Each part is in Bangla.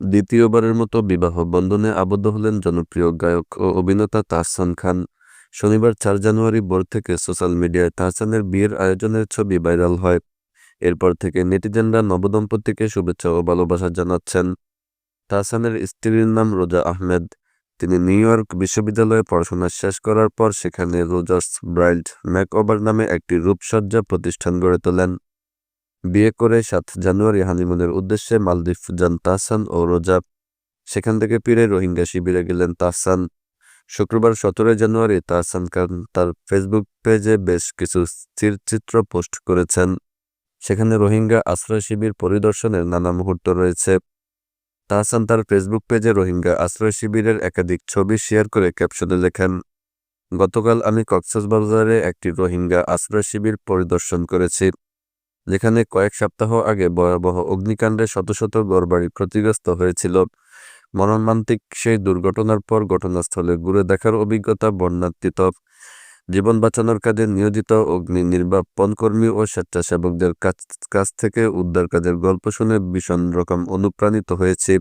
দ্বিতীয়বারের মতো বিবাহ বন্ধনে আবদ্ধ হলেন জনপ্রিয় গায়ক ও অভিনেতা তাহসান খান। শনিবার চার জানুয়ারি ভোর থেকে সোশ্যাল মিডিয়ায় তাহসানের বিয়ের আয়োজনের ছবি ভাইরাল হয়। এরপর থেকে নেটিজেনরা নবদম্পতিকে শুভেচ্ছা ও ভালোবাসা জানাচ্ছেন। তাহসানের স্ত্রীর নাম রোজা আহমেদ। তিনি নিউ ইয়র্ক বিশ্ববিদ্যালয়ে পড়াশোনা শেষ করার পর সেখানে রোজার্স ব্রাইল্ড ম্যাকওভার নামে একটি রূপসজ্জা প্রতিষ্ঠান গড়ে তোলেন। বিয়ে করে সাত জানুয়ারি হানিমুনের উদ্দেশ্যে মালদ্বীপ যান তাহসান ও রোজা সেখান থেকে ফিরে রোহিঙ্গা শিবিরে গেলেন তাহসান। শুক্রবার সতেরোই জানুয়ারি তাহসান খান তার ফেসবুক পেজে বেশ কিছু স্থিরচিত্র পোস্ট করেছেন। সেখানে রোহিঙ্গা আশ্রয় শিবির পরিদর্শনের নানা মুহূর্ত রয়েছে। তাহসান তার ফেসবুক পেজে রোহিঙ্গা আশ্রয় শিবিরের একাধিক ছবি শেয়ার করে ক্যাপশনে লেখেন, গতকাল আমি কক্সবাজারে একটি রোহিঙ্গা আশ্রয় শিবির পরিদর্শন করেছি। যেখানে কয়েক সপ্তাহ আগে ভয়াবহ অগ্নিকাণ্ডে শত শত ঘরবাড়ি ক্ষতিগ্রস্ত হয়েছিল। মর্মান্তিক সেই দুর্ঘটনার পর ঘটনাস্থলে ঘুরে দেখার অভিজ্ঞতা বর্ণাতীত জীবন বাঁচানোর কাজে নিয়োজিত অগ্নি নির্বাপন কর্মী ও স্বেচ্ছাসেবকদের কাছ কাছ থেকে উদ্ধার কাজের গল্প শুনে ভীষণ রকম অনুপ্রাণিত হয়েছি।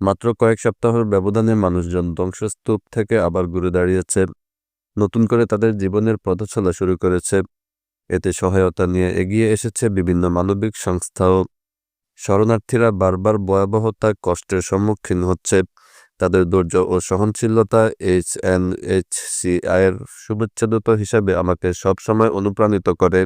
মাত্র কয়েক সপ্তাহের ব্যবধানে মানুষজন ধ্বংসস্তূপ থেকে আবার ঘুরে দাঁড়িয়েছে। নতুন করে তাদের জীবনের পথ চলা শুরু করেছে। এতে সহায়তা নিয়ে এগিয়ে এসেছে বিভিন্ন মানবিক সংস্থাও। শরণার্থীরা বারবার ভয়াবহতা, কষ্টের সম্মুখীন হচ্ছে। তাদের ধৈর্য ও সহনশীলতা এইচ এন এইচ সি আইয়ের শুভেচ্ছাদূত হিসাবে আমাকে সবসময় অনুপ্রাণিত করে।